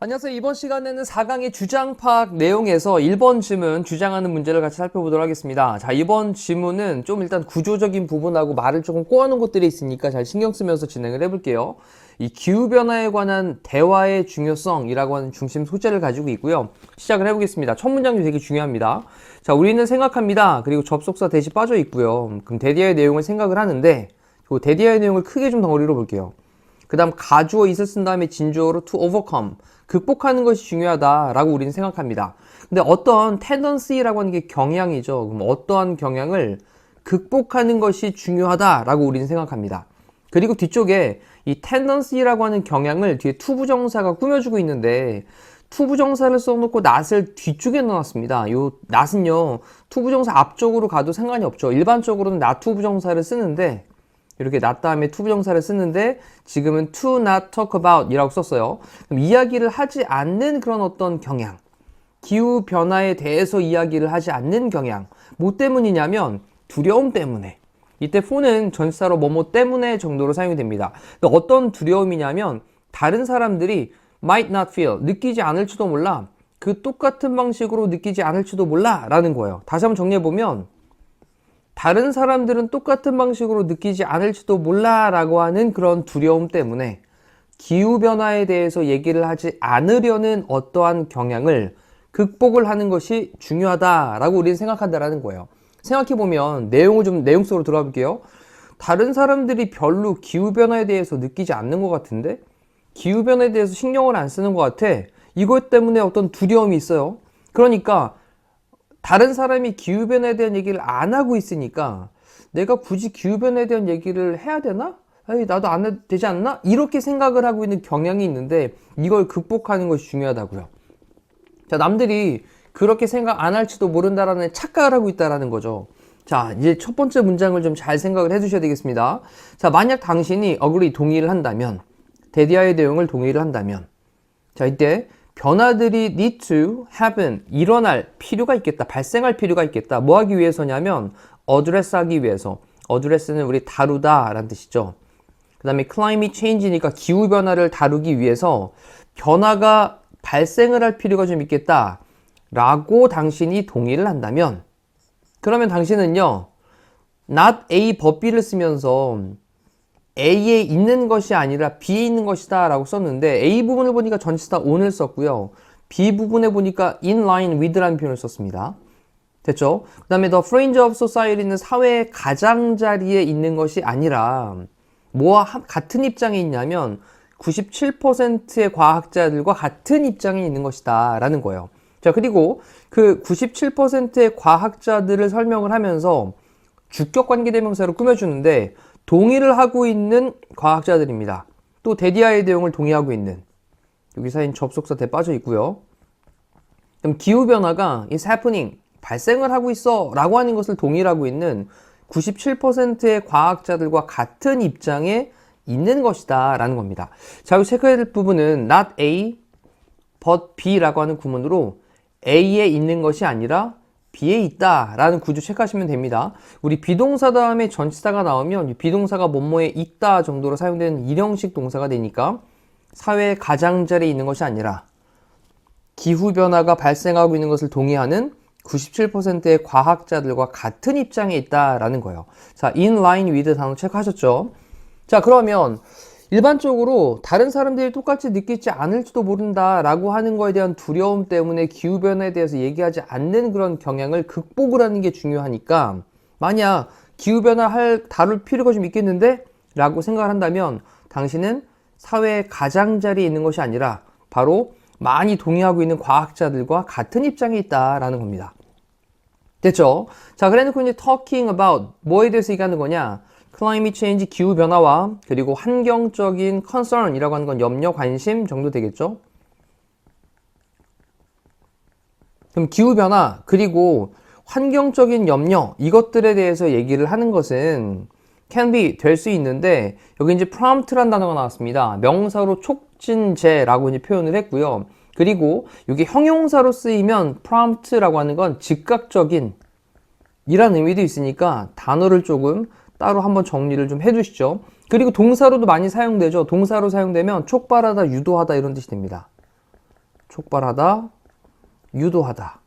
안녕하세요. 이번 시간에는 4강의 주장 파악 내용에서 1번 지문 주장하는 문제를 같이 살펴보도록 하겠습니다. 자, 이번 지문은 좀 일단 구조적인 부분하고 말을 조금 꼬아놓은 것들이 있으니까 잘 신경 쓰면서 진행을 해볼게요. 이 기후변화에 관한 대화의 중요성이라고 하는 중심 소재를 가지고 있고요. 시작을 해보겠습니다. 첫 문장이 되게 중요합니다. 자, 우리는 생각합니다. 그리고 접속사 대시 빠져 있고요. 그럼 대디어의 내용을 생각을 하는데, 그 대디어의 내용을 크게 좀 덩어리로 볼게요. 그 다음 가주어 있을 쓴 다음에 진주어로 to overcome 극복하는 것이 중요하다라고 우리는 생각합니다. 근데 어떤 tendency라고 하는 게 경향이죠. 그럼 어떠한 경향을 극복하는 것이 중요하다라고 우리는 생각합니다. 그리고 뒤쪽에 이 tendency라고 하는 경향을 뒤에 투부정사가 꾸며주고 있는데 투부정사를 써놓고 낫을 뒤쪽에 넣어놨습니다. 요 낫은요 투부정사 앞쪽으로 가도 상관이 없죠. 일반적으로는 낫 투부정사를 쓰는데 이렇게 not 다음에 to 부정사를 쓰는데 지금은 to not talk about 이라고 썼어요. 그럼 이야기를 하지 않는 그런 어떤 경향. 기후 변화에 대해서 이야기를 하지 않는 경향. 뭐 때문이냐면 두려움 때문에. 이때 for는 전치사로 뭐뭐 때문에 정도로 사용이 됩니다. 근데 어떤 두려움이냐면 다른 사람들이 might not feel 느끼지 않을지도 몰라. 그 똑같은 방식으로 느끼지 않을지도 몰라 라는 거예요. 다시 한번 정리해 보면 다른 사람들은 똑같은 방식으로 느끼지 않을지도 몰라 라고 하는 그런 두려움 때문에 기후변화에 대해서 얘기를 하지 않으려는 어떠한 경향을 극복을 하는 것이 중요하다라고 우리는 생각한다라는 거예요. 생각해보면 내용을 좀 내용 속으로 들어가 볼게요. 다른 사람들이 별로 기후변화에 대해서 느끼지 않는 것 같은데 기후변화에 대해서 신경을 안 쓰는 것 같아. 이것 때문에 어떤 두려움이 있어요. 그러니까 다른 사람이 기후변화에 대한 얘기를 안 하고 있으니까 내가 굳이 기후변화에 대한 얘기를 해야 되나? 에이, 나도 안 해도 되지 않나? 이렇게 생각을 하고 있는 경향이 있는데 이걸 극복하는 것이 중요하다고요. 자, 남들이 그렇게 생각 안 할지도 모른다라는 착각을 하고 있다라는 거죠. 자, 이제 첫 번째 문장을 좀 잘 생각을 해 주셔야 되겠습니다. 자, 만약 당신이 agree 동의를 한다면, 데디아의 내용을 동의를 한다면, 자, 이때 변화들이 need to happen 일어날 필요가 있겠다 발생할 필요가 있겠다 뭐 하기 위해서냐면 어드레스 하기 위해서 어드레스는 우리 다루다 라는 뜻이죠 그 다음에 climate change니까 기후변화를 다루기 위해서 변화가 발생을 할 필요가 좀 있겠다 라고 당신이 동의를 한다면 그러면 당신은요 not A 법 B를 쓰면서 A에 있는 것이 아니라 B에 있는 것이다 라고 썼는데 A 부분을 보니까 전치사 on을 썼고요. B 부분에 보니까 in line with라는 표현을 썼습니다. 됐죠? 그 다음에 the fringe of society는 사회의 가장자리에 있는 것이 아니라 뭐와 같은 입장에 있냐면 97%의 과학자들과 같은 입장에 있는 것이다 라는 거예요. 자 그리고 그 97%의 과학자들을 설명을 하면서 주격 관계 대명사로 꾸며주는데 동의를 하고 있는 과학자들입니다. 또 데디아의 내용을 동의하고 있는 여기 사인 접속사 대 빠져 있고요. 그럼 기후 변화가 is happening 발생을 하고 있어 라고 하는 것을 동의하고 있는 97%의 과학자들과 같은 입장에 있는 것이다 라는 겁니다. 자, 여기 체크해야 될 부분은 not A but B라고 하는 구문으로 A에 있는 것이 아니라 B에 있다 라는 구조 체크하시면 됩니다. 우리 비동사 다음에 전치사가 나오면 비동사가 뭐뭐에 있다 정도로 사용되는 일형식 동사가 되니까 사회의 가장자리에 있는 것이 아니라 기후변화가 발생하고 있는 것을 동의하는 97%의 과학자들과 같은 입장에 있다라는 거예요. 자, in line with 단어 체크하셨죠? 자, 그러면 일반적으로 다른 사람들이 똑같이 느끼지 않을지도 모른다라고 하는 거에 대한 두려움 때문에 기후변화에 대해서 얘기하지 않는 그런 경향을 극복을 하는 게 중요하니까 만약 기후변화 할 다룰 필요가 좀 있겠는데? 라고 생각을 한다면 당신은 사회의 가장자리에 있는 것이 아니라 바로 많이 동의하고 있는 과학자들과 같은 입장에 있다라는 겁니다. 됐죠? 자, 그래놓고 이제 talking about 뭐에 대해서 얘기하는 거냐? Climate 기후 변화와 그리고 환경적인 concern이라고 하는 건 염려, 관심 정도 되겠죠? 그럼 기후 변화 그리고 환경적인 염려 이것들에 대해서 얘기를 하는 것은 can be 될 수 있는데 여기 이제 prompt란 단어가 나왔습니다. 명사로 촉진제라고 이제 표현을 했고요. 그리고 이게 형용사로 쓰이면 prompt라고 하는 건 즉각적인 이란 의미도 있으니까 단어를 조금 따로 한번 정리를 좀 해주시죠. 그리고 동사로도 많이 사용되죠. 동사로 사용되면 촉발하다, 유도하다 이런 뜻이 됩니다. 촉발하다, 유도하다.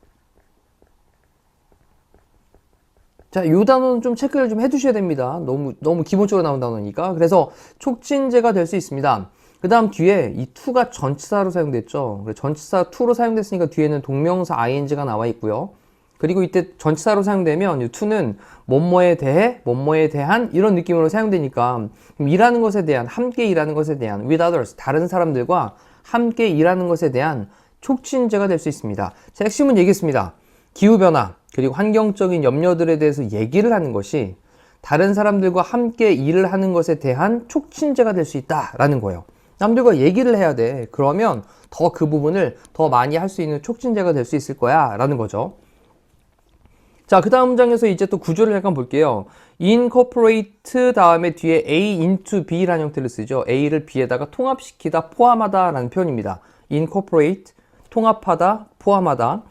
자, 요 단어는 좀 체크를 좀 해두셔야 됩니다. 너무, 너무 기본적으로 나온 단어니까. 그래서 촉진제가 될 수 있습니다. 그 다음 뒤에 이 to가 전치사로 사용됐죠. 전치사 to로 사용됐으니까 뒤에는 동명사 ing가 나와 있고요. 그리고 이때 전치사로 사용되면 이 to는 뭐뭐에 대해, 뭐뭐에 대한 이런 느낌으로 사용되니까 일하는 것에 대한, 함께 일하는 것에 대한 with others, 다른 사람들과 함께 일하는 것에 대한 촉진제가 될 수 있습니다. 자, 핵심은 얘기했습니다. 기후변화, 그리고 환경적인 염려들에 대해서 얘기를 하는 것이 다른 사람들과 함께 일을 하는 것에 대한 촉진제가 될 수 있다라는 거예요. 남들과 얘기를 해야 돼. 그러면 더 그 부분을 더 많이 할 수 있는 촉진제가 될 수 있을 거야. 라는 거죠. 자, 그 다음 문장에서 이제 또 구조를 약간 볼게요. incorporate 다음에 뒤에 A into B라는 형태를 쓰죠. A를 B에다가 통합시키다, 포함하다 라는 표현입니다. incorporate, 통합하다, 포함하다.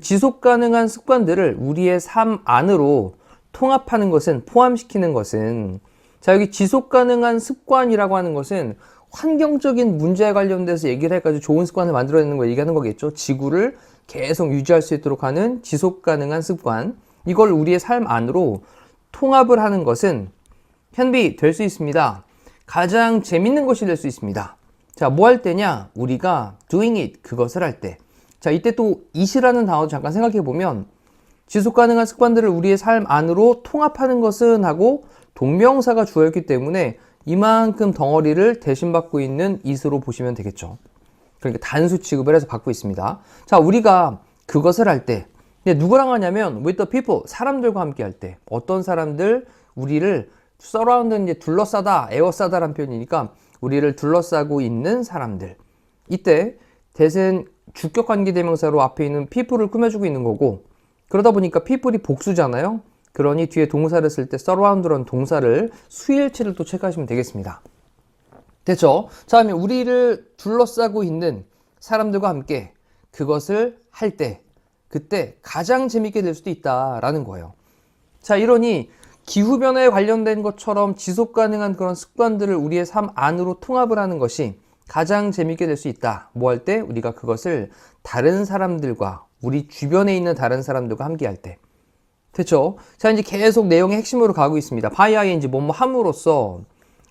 지속 가능한 습관들을 우리의 삶 안으로 통합하는 것은, 포함시키는 것은, 자, 여기 지속 가능한 습관이라고 하는 것은 환경적인 문제에 관련돼서 얘기를 해가지고 좋은 습관을 만들어내는 걸 얘기하는 거겠죠. 지구를 계속 유지할 수 있도록 하는 지속 가능한 습관. 이걸 우리의 삶 안으로 통합을 하는 것은 현비 될 수 있습니다. 가장 재밌는 것이 될 수 있습니다. 자, 뭐 할 때냐? 우리가 doing it, 그것을 할 때. 자, 이때 또 it이라는 단어도 잠깐 생각해 보면 지속 가능한 습관들을 우리의 삶 안으로 통합하는 것은 하고 동명사가 주어있기 때문에 이만큼 덩어리를 대신 받고 있는 it으로 보시면 되겠죠. 그러니까 단수 취급을 해서 받고 있습니다. 자, 우리가 그것을 할 때, 누구랑 하냐면 with the people, 사람들과 함께 할 때, 어떤 사람들 우리를 서라운드 이제 둘러싸다, 에워싸다라는 표현이니까 우리를 둘러싸고 있는 사람들. 이때 대신 주격 관계 대명사로 앞에 있는 people을 꾸며주고 있는 거고 그러다 보니까 people이 복수잖아요. 그러니 뒤에 동사를 쓸때 surround라는 동사를 수일치를 또 체크하시면 되겠습니다. 됐죠? 자, 그러면 우리를 둘러싸고 있는 사람들과 함께 그것을 할 때, 그때 가장 재밌게 될 수도 있다라는 거예요. 자, 이러니 기후변화에 관련된 것처럼 지속 가능한 그런 습관들을 우리의 삶 안으로 통합을 하는 것이 가장 재밌게 될 수 있다. 뭐 할 때? 우리가 그것을 다른 사람들과 우리 주변에 있는 다른 사람들과 함께 할 때. 됐죠? 자, 이제 계속 내용의 핵심으로 가고 있습니다. 바이 ing 뭐뭐 함으로써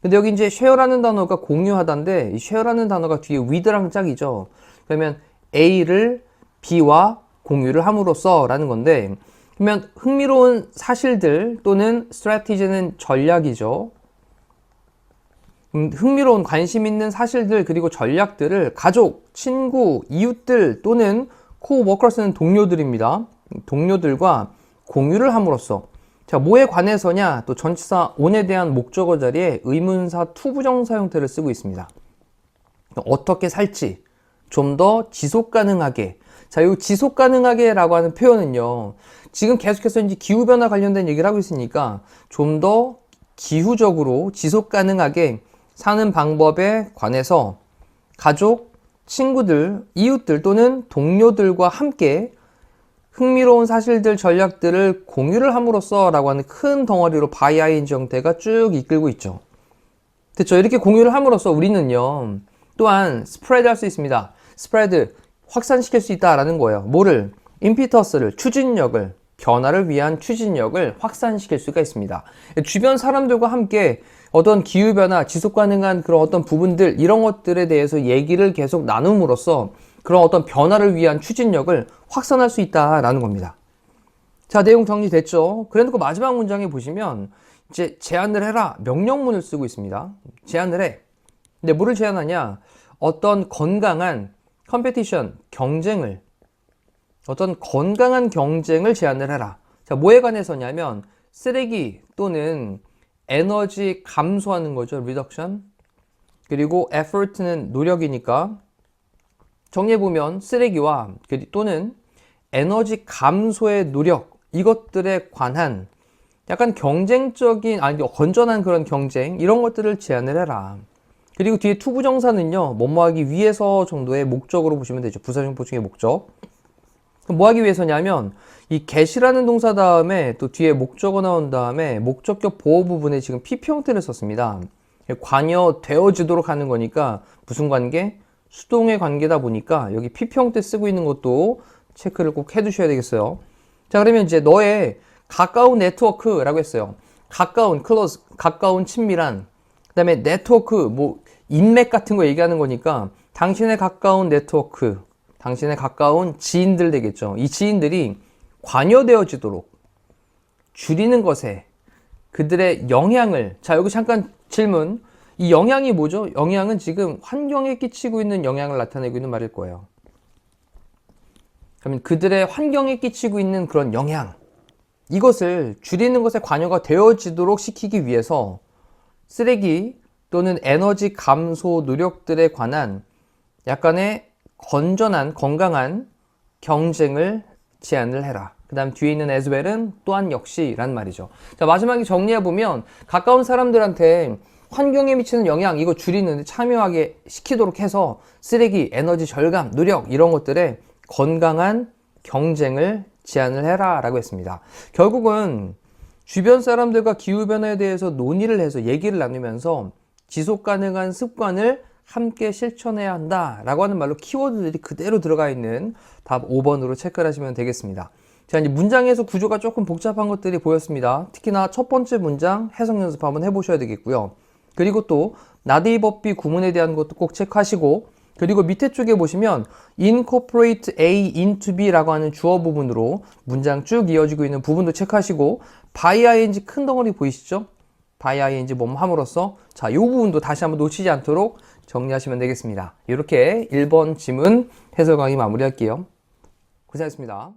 근데 여기 이제 쉐어라는 단어가 공유하다인데 이 쉐어라는 단어가 뒤에 with랑 짝이죠. 그러면 A를 B와 공유를 함으로써 라는 건데 그러면 흥미로운 사실들 또는 스트래티지는 전략이죠. 음, 흥미로운 관심 있는 사실들 그리고 전략들을 가족, 친구, 이웃들 또는 코워커스는 동료들입니다. 동료들과 공유를 함으로써 자, 뭐에 관해서냐? 또 전치사 on에 대한 목적어 자리에 의문사 투부정사 형태를 쓰고 있습니다. 어떻게 살지 좀 더 지속 가능하게. 자, 이 지속 가능하게라고 하는 표현은요. 지금 계속해서 이제 기후 변화 관련된 얘기를 하고 있으니까 좀 더 기후적으로 지속 가능하게 사는 방법에 관해서 가족, 친구들, 이웃들 또는 동료들과 함께 흥미로운 사실들, 전략들을 공유를 함으로써 라고 하는 큰 덩어리로 바이 아인지 형태가 쭉 이끌고 있죠. 됐죠? 이렇게 공유를 함으로써 우리는요, 또한 스프레드 할 수 있습니다. 스프레드, 확산시킬 수 있다라는 거예요. 뭐를? 임피터스를, 추진력을, 변화를 위한 추진력을 확산시킬 수가 있습니다. 주변 사람들과 함께 어떤 기후변화, 지속 가능한 그런 어떤 부분들, 이런 것들에 대해서 얘기를 계속 나눔으로써 그런 어떤 변화를 위한 추진력을 확산할 수 있다라는 겁니다. 자, 내용 정리됐죠? 그래 놓고 마지막 문장에 보시면 이제 제안을 해라 명령문을 쓰고 있습니다. 제안을 해. 근데 뭐를 제안하냐? 어떤 건강한 컴페티션, 경쟁을 어떤 건강한 경쟁을 제안을 해라. 자, 뭐에 관해서냐면 쓰레기 또는 에너지 감소하는 거죠. 리덕션. 그리고 effort는 노력이니까 정리해보면 쓰레기와 또는 에너지 감소의 노력 이것들에 관한 약간 경쟁적인 아니 건전한 그런 경쟁 이런 것들을 제안을 해라. 그리고 뒤에 투부정사는요 뭐뭐 하기 위해서 정도의 목적으로 보시면 되죠. 부사적 보충의 목적. 그럼 뭐 하기 위해서냐면 이 get이라는 동사 다음에 또 뒤에 목적어 나온 다음에 목적격 보호 부분에 지금 PP 형태를 썼습니다. 관여되어지도록 하는 거니까 무슨 관계? 수동의 관계다 보니까 여기 PP 형태 쓰고 있는 것도 체크를 꼭 해두셔야 되겠어요. 자 그러면 이제 너의 가까운 네트워크라고 했어요. 가까운 클로즈 가까운 친밀한 그 다음에 네트워크 뭐 인맥 같은 거 얘기하는 거니까 당신의 가까운 네트워크 당신의 가까운 지인들 되겠죠. 이 지인들이 관여되어지도록 줄이는 것에 그들의 영향을 자 여기 잠깐 질문 이 영향이 뭐죠? 영향은 지금 환경에 끼치고 있는 영향을 나타내고 있는 말일 거예요. 그러면 그들의 환경에 끼치고 있는 그런 영향 이것을 줄이는 것에 관여가 되어지도록 시키기 위해서 쓰레기 또는 에너지 감소 노력들에 관한 약간의 건전한 건강한 경쟁을 제안을 해라. 그 다음 뒤에 있는 as well은 또한 역시란 말이죠. 자, 마지막에 정리해보면 가까운 사람들한테 환경에 미치는 영향 이거 줄이는데 참여하게 시키도록 해서 쓰레기, 에너지 절감, 노력 이런 것들에 건강한 경쟁을 제안을 해라 라고 했습니다. 결국은 주변 사람들과 기후변화에 대해서 논의를 해서 얘기를 나누면서 지속 가능한 습관을 함께 실천해야 한다 라고 하는 말로 키워드들이 그대로 들어가 있는 답 5번으로 체크를 하시면 되겠습니다. 자, 이제 문장에서 구조가 조금 복잡한 것들이 보였습니다. 특히나 첫 번째 문장 해석 연습 한번 해보셔야 되겠고요. 그리고 또 나데이 법비 구문에 대한 것도 꼭 체크하시고 그리고 밑에 쪽에 보시면 incorporate A into B라고 하는 주어 부분으로 문장 쭉 이어지고 있는 부분도 체크하시고 by ing 큰 덩어리 보이시죠? by ing 뭐뭐 함으로써 자, 이 부분도 다시 한번 놓치지 않도록 정리하시면 되겠습니다. 이렇게 1번 지문 해설 강의 마무리할게요. 고생하셨습니다.